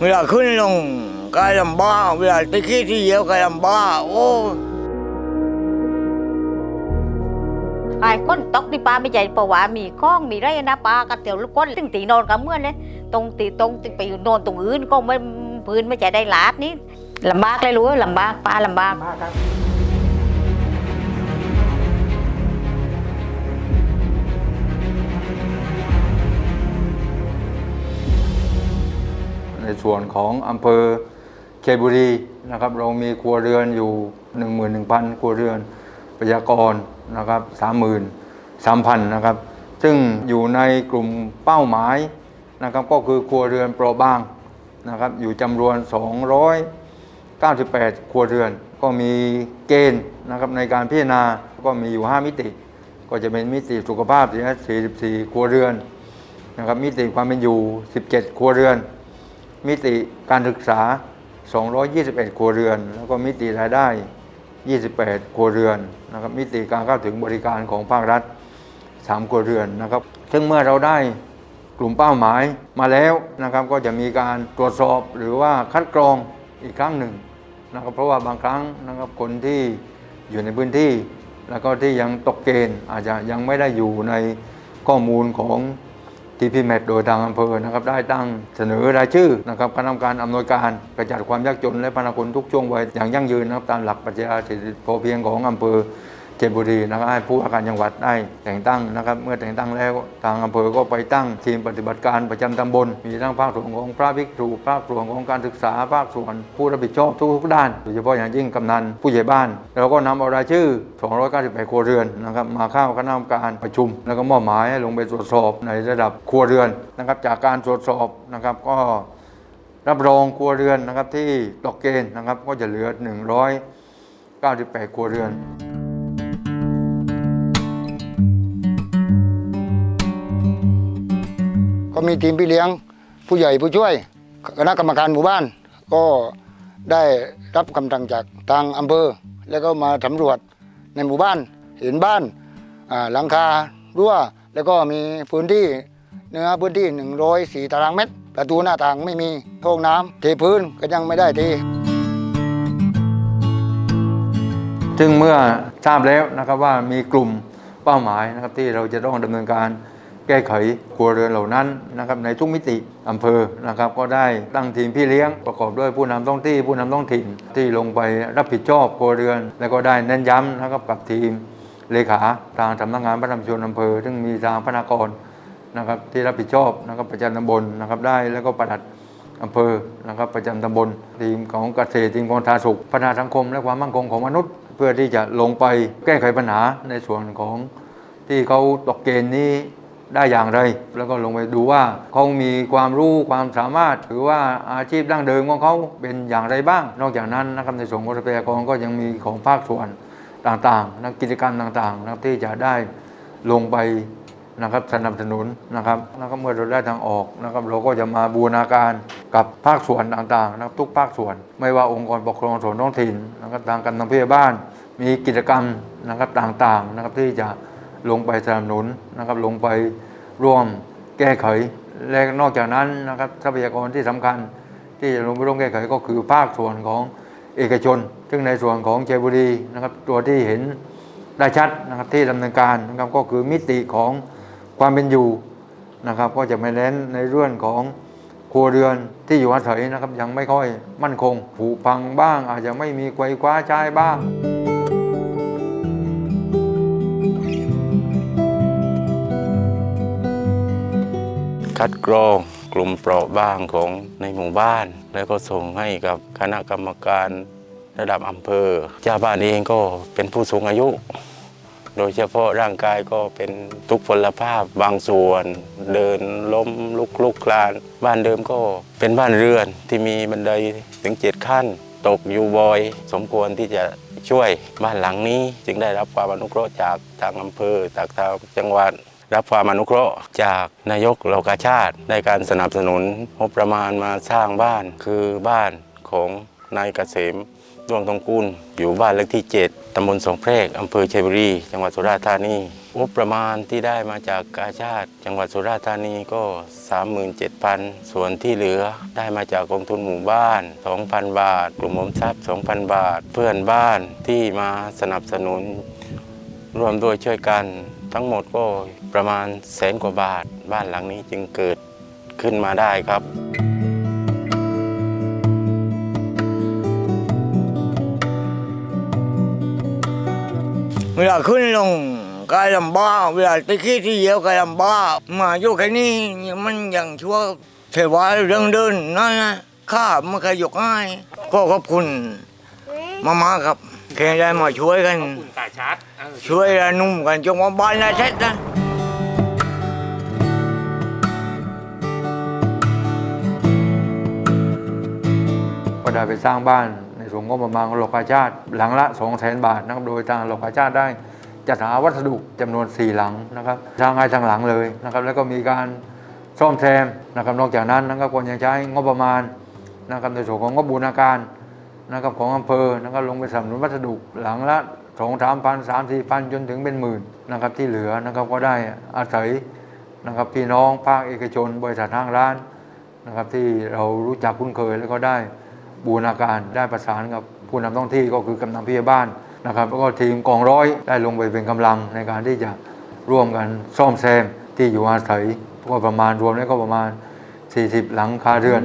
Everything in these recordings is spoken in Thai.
เวลาขึ้นลงก็ลำบากเวลาไปขี้ที่เยี่ยวก็ลำบากโอ้ไอ้ก้นตกที่ปลาไม่ใหญ่เพราะว่ามีข้องมีไรนะปลากระเตียวลูกก้นตึงตีนอนกับเมื่อนเลยตรงตีตรงตีไปอยู่นอนตรงอื่นก็ไม่พื้นไม่จะได้หลาดนี่ลำบากเลยรู้ลำบากปลาลำบาก ในส่วนของอำเภอเคบุรีนะครับเรามีครัวเรือนอยู่ 11,000 ครัวเรือนประชากรนะครับ33,000นะครับ ซึ่งอยู่ในกลุ่มเป้าหมายนะครับก็คือครัวเรือนเปราะบางนะครับอยู่จำนวน 298 ครัวเรือน ก็มีเกณฑ์นะครับในการพิจารณาก็มีอยู่ 5 มิติ ก็จะเป็นมิติสุขภาพ44 ครัวเรือนนะครับมิติความเป็นอยู่ 17 ครัวเรือน มิติการศึกษา 221 ครัวเรือน แล้วก็มิติรายได้ 28 ครัวเรือนนะครับมิติการเข้าถึงบริการของภาครัฐ 3 ครัวเรือนนะครับ ซึ่งเมื่อเราได้กลุ่มเป้าหมายมาแล้วนะครับก็จะมีการตรวจสอบหรือว่าคัดกรองอีกครั้งหนึ่งนะครับเพราะว่าบางครั้งนะครับคนที่อยู่ในพื้นที่ แล้วก็ที่ยังตกเกณฑ์อาจจะยังไม่ได้อยู่ในข้อมูลของ ที่พี่แมดโดยทางอำเภอนะครับได้ตั้งเสนอรายชื่อนะครับคณะกรรมการอำนวยการกระจัดความยากจนและพนาคนทุกช่วงวัยอย่างยั่งยืนนะครับตามหลักปรัชญาเศรษฐกิจพอเพียงของอำเภอ เจบุรีนะครับให้ผู้ว่าการจังหวัดได้แต่งตั้งนะครับ เมื่อแต่งตั้งแล้วทางอำเภอก็ไปตั้งทีมปฏิบัติการประจำตำบล มีทั้งภาคส่วนของพระภิกษุภาคส่วนของการศึกษาภาคส่วนผู้รับผิดชอบทุกๆด้านโดยเฉพาะอย่างยิ่งกำนันผู้ใหญ่บ้านเราก็นำเอารายชื่อ 298 ครัวเรือนนะครับมาเข้าคณะกรรมการประชุม แล้วก็มอบหมายให้ลงไปตรวจสอบในระดับครัวเรือนนะครับจากการตรวจสอบนะครับก็รับรองครัวเรือนนะครับที่ตกเกณฑ์นะครับก็จะเหลือ 198 ครัวเรือน ก็มีทีมพี่เลี้ยงผู้ใหญ่ผู้ช่วยคณะกรรมการหมู่บ้าน ก็ได้รับคำสั่งจากทางอำเภอ แล้วก็มาสำรวจในหมู่บ้านเห็นบ้านหลังคารั่วแล้วก็มีพื้นที่เนื้อพื้นที่ 104 ตารางเมตร ประตูหน้าต่างไม่มีห้องน้ำเทพื้นก็ยังไม่ได้เทซึ่งเมื่อทราบแล้วนะครับว่ามีกลุ่มเป้าหมายนะครับที่เราจะต้องดำเนินการ แก้ไขครัวเรือนเหล่านั้นนะครับในทุกมิติอำเภอนะครับก็ได้ตั้งทีมพี่เลี้ยงประกอบด้วยผู้นำท้องที่ผู้นำท้องถิ่นที่ลงไปรับผิดชอบครัวเรือน แล้วก็ได้เน้นย้ำนะครับกับทีมเลขาทางสำนักงานพระนำชนอำเภอ ซึ่งมีทางพนากรนะครับที่รับผิดชอบนะครับประจำตำบลนะครับได้แล้วก็ประหลัดอำเภอนะครับประจำตำบลทีมของเกษตรทีมของทาสุขพัฒนาสังคม และความมั่นคงของมนุษย์ เพื่อที่จะลงไปแก้ไขปัญหาในส่วนของที่เขาตกเกณฑ์นี้ ได้อย่างไร แล้วก็ลงไปดูว่าเขามีความรู้ความสามารถ หรือว่าอาชีพดั้งเดิมของเขาเป็นอย่างไรบ้าง นอกจากนั้นนะครับในส่วนของทรัพยากรก็ยังมีของภาคส่วนต่างๆนะกิจกรรมต่างๆนะครับที่จะได้ลงไปนะครับสนับสนุนนะครับแล้วก็เมื่อเราได้ทางออกนะครับเราก็จะมาบูรณาการกับภาคส่วนต่างๆนะครับทุกภาคส่วน ไม่ว่าองค์กรปกครองส่วนท้องถิ่นนะครับทางกำนันผู้ใหญ่บ้าน มีกิจกรรมนะครับต่างๆนะครับที่จะ ลงไปสนับสนุนนะครับ ลงไปร่วมแก้ไข และนอกจากนั้นนะครับทรัพยากรที่สำคัญที่จะลงไปร่วมแก้ไขก็คือภาคส่วนของเอกชน ซึ่งในส่วนของเชยบุรีนะครับ ตัวที่เห็นได้ชัดนะครับที่ดำเนินการนะครับก็คือมิติของความเป็นอยู่นะครับ ก็จะไม่เน้นในเรื่องของครัวเรือนที่อยู่อาศัยนะครับยังไม่ค่อยมั่นคงผุพังบ้าง อาจจะไม่มีไฟคว้าใช้บ้าง คัดกรองกลุ่มเปราะบางของในหมู่บ้าน แล้วก็ส่งให้กับคณะกรรมการระดับอำเภอเจ้าบ้านเองก็เป็นผู้สูงอายุ โดยเฉพาะร่างกายก็เป็นทุกพลภาพบางส่วน เดินล้มลุกลุกคลาน บ้านเดิมก็เป็นบ้านเรือนที่มีบันไดถึงเจ็ดขั้น ตกอยู่บ่อย สมควรที่จะช่วยบ้านหลังนี้ จึงได้รับความอนุเคราะห์จากทางอำเภอจากทางจังหวัด รับความอนุเคราะห์จากนายกเหล่ากาชาติในการสนับสนุนงบประมาณมาสร้างบ้านคือบ้านของนายเกษมดวงทองกุลอยู่บ้านเลขที่ 7 ตำบลสองแพรก อำเภอชัยบุรี จังหวัดสุราษฎร์ธานีงบประมาณที่ได้มาจากกาชาติ จังหวัดสุราษฎร์ธานีก็ 37,000 ส่วนที่เหลือได้มาจากกองทุนหมู่บ้าน 2,000 บาท กลุ่มอมทรัพย์ 2,000 บาท เพื่อนบ้านที่มาสนับสนุนรวมด้วยช่วยกัน ทั้งหมดก็ประมาณแสนกว่าบาท บ้านหลังนี้จึงเกิดขึ้นมาได้ครับ เวลาขึ้นลงก็ลำบากเวลาตะขี้ที่เยี่ยวก็ลำบากมาอยู่แค่นี้มันยังชั่วเทวาเรื่องเดินนั่นนะข้าไม่เคยยกให้ก็ขอบคุณมามาๆครับแค่ได้มาช่วยกัน คุณกาชาร์จเออ ช่วยระนุ่มกันจงว่าบ้านละเสร็จนะก็ได้ไปสร้างบ้านในส่วนงบประมาณของโลกาชาติ หลังละ2 0 0 0 0 0 บาทนะครับโดยทางโลกาชาติได้จัดหาวัสดุจำนวน 4 หลังนะครับสร้างให้ทางหลังเลยนะครับแล้วก็มีการซ่อมแซมนะครับนอกจากนั้นนะครับก็ยังใช้งบประมาณนะครับในส่วนของงบบูรณาการ นะครับของอำเภอนะครับลงไปสนับสนุนวัสดุหลังละสองสามพันสามสี่พันจนถึงเป็นหมื่นนะครับที่เหลือนะครับก็ได้อาศัยนะครับพี่น้องภาคเอกชน บริษัทห้างร้านนะครับที่เรารู้จักคุ้นเคยแล้วก็ได้บูรณาการได้ประสานกับผู้นำท้องที่ก็คือกำนันผู้ใหญ่บ้านนะครับแล้วก็ทีมกองร้อยได้ลงไปเป็นกำลังในการที่จะร่วมกันซ่อมแซมที่อยู่อาศัยก็ประมาณรวมแล้วก็ประมาณ 40 หลังคาเรือน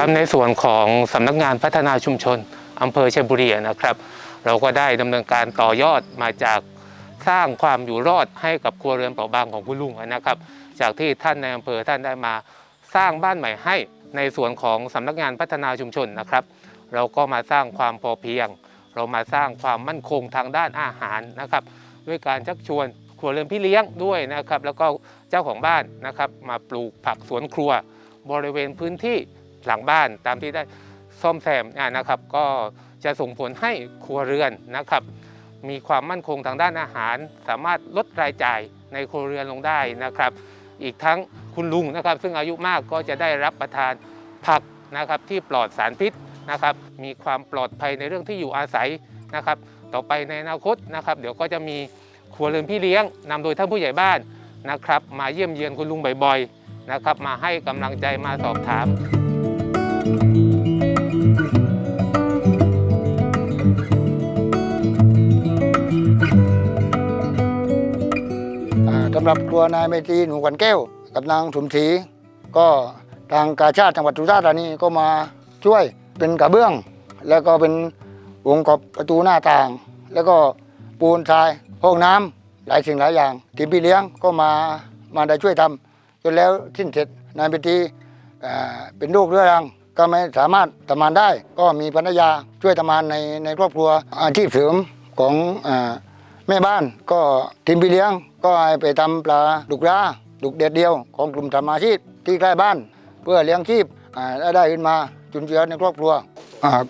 ครับในส่วนของสำนักงานพัฒนาชุมชนอำเภอเชียงบุรีนะครับ เราก็ได้ดำเนินการต่อยอดมาจากสร้างความอยู่รอดให้กับครัวเรือนเปราะบางของคุณลุงนะครับ จากที่ท่านในอำเภอท่านได้มาสร้างบ้านใหม่ให้ในส่วนของสำนักงานพัฒนาชุมชนนะครับ เราก็มาสร้างความพอเพียง เรามาสร้างความมั่นคงทางด้านอาหารนะครับ ด้วยการชักชวนครัวเรือนพี่เลี้ยงด้วยนะครับ แล้วก็เจ้าของบ้านนะครับ มาปลูกผักสวนครัว บริเวณพื้นที่ หลังบ้านตามที่ได้ซ่อมแซมนะครับ ก็จะส่งผลให้ครัวเรือนนะครับ มีความมั่นคงทางด้านอาหาร สามารถลดรายจ่ายในครัวเรือนลงได้นะครับ อีกทั้งคุณลุงนะครับ ซึ่งอายุมากก็จะได้รับประทานผักนะครับที่ปลอดสารพิษนะครับ มีความปลอดภัยในเรื่องที่อยู่อาศัยนะครับ ต่อไปในอนาคตนะครับ เดี๋ยวก็จะมีครัวเรือนพี่เลี้ยงนำโดยท่านผู้ใหญ่บ้านนะครับ มาเยี่ยมเยียนคุณลุงบ่อยๆนะครับ มาให้กำลังใจมาสอบถาม หรับตัวนายเมตรีหนูขวัญแก้ว กับนางสมศรีก็ทางกาชาติจังหวัดสุราษฎร์ธานีก็มาช่วยเป็นกระเบื้อง แล้วก็เป็นวงกบประตูหน้าต่าง แล้วก็ปูนทรายห้องน้ำหลายสิ่งหลายอย่างทีมพี่เลี้ยงก็มามาได้ช่วยทำจนแล้วสิ้นเสร็จนายเมตรีอ่าเป็นโรคเรื้อรังก็ไม่สามารถทำงานได้ ก็มีภรรยาช่วยทำงานในในครอบครัวอาชีพเสริมของอ่า แม่บ้านก็ทีมพี่เลี้ยง ก็ให้ไปทำปลาดุกราดุกเด็ดเดียวของกลุ่มสมาชิกที่ใกล้บ้าน เพื่อเลี้ยงชีพอ่าและได้ขึ้นมาจุนเจือในครอบครัว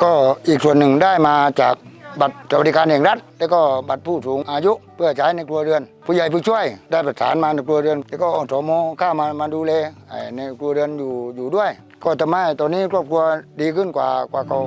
ก็อีกส่วนหนึ่งได้มาจากบัตรสวัสดิการแห่งรัฐ แล้วก็บัตรผู้สูงอายุเพื่อใช้ในครัวเรือน ผู้ใหญ่ผู้ช่วยได้ประสานมาในครัวเรือน แล้วก็อสมเข้ามามาดูแลในครัวเรือนอยู่อยู่ด้วย ก็ทำให้ตอนนี้ครอบครัวดีขึ้นกว่ากว่าเก่า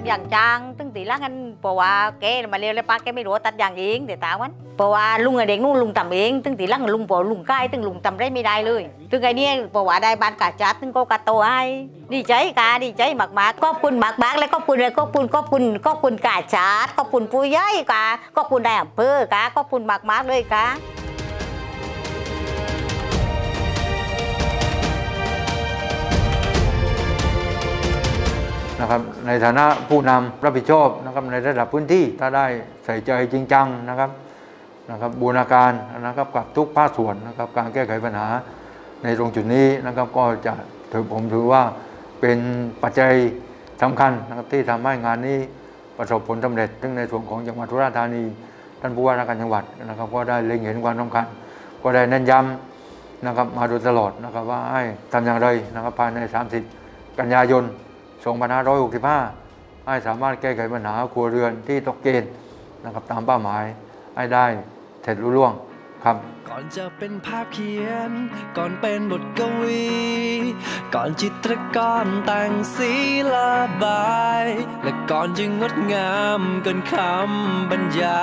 ด็กนู้นปลาแกมอย่างจางตึงตีล่างกันเพราะว่าแกมาเร็วแล้วปลาแกไม่รู้ว่าตัดอย่างเองเดี๋ยวตาวันเพราะว่าลุงกับเด็กนู้นลุงทำเองตึงตีล่างลุงพอลุงใกล้ตึงลุงทำได้ไม่ได้เลยตึงไอ้เนี่ยเพราะว่าได้บ้านกาจัดตึงก็กาโตให้ดีใจกาดีใจมากๆขอบคุณมากๆแล้วก็ขอบคุณเลยขอบคุณขอบคุณขอบคุณกาจัดขอบคุณผู้ใหญ่กาขอบคุณนายอำเภอกาขอบคุณมากๆเลยกา นะครับในฐานะผู้นำรับผิดชอบนะครับในระดับพื้นที่ถ้าได้ใส่ใจจริงจังนะครับนะครับบูรณาการนะครับกับทุกภาคส่วนนะครับการแก้ไขปัญหาในตรงจุดนี้นะครับก็จะถือผมถือว่าเป็นปัจจัยสำคัญนะครับที่ทำให้งานนี้ประสบผลสำเร็จซึ่งในส่วนของจังหวัดสุราษฎร์ธานี ท่านผู้ว่าราชการจังหวัดนะครับ ก็ได้เล็งเห็นความสำคัญ ก็ได้เน้นย้ำนะครับมาโดยตลอดนะครับว่าให้ทำอย่างไรนะครับภายใน 30 กันยายน 2565 ให้สามารถแก้ไขปัญหาครัวเรือนที่ตกเกณฑ์นะครับตามเป้าหมายให้ได้เสร็จรุ่ล่วงครับ ก่อนจะเป็นภาพเขียน ก่อนเป็นบทกวี ก่อนจิตรกรแต่งสีระบาย และก่อนจะงดงามเกินคำบรรยา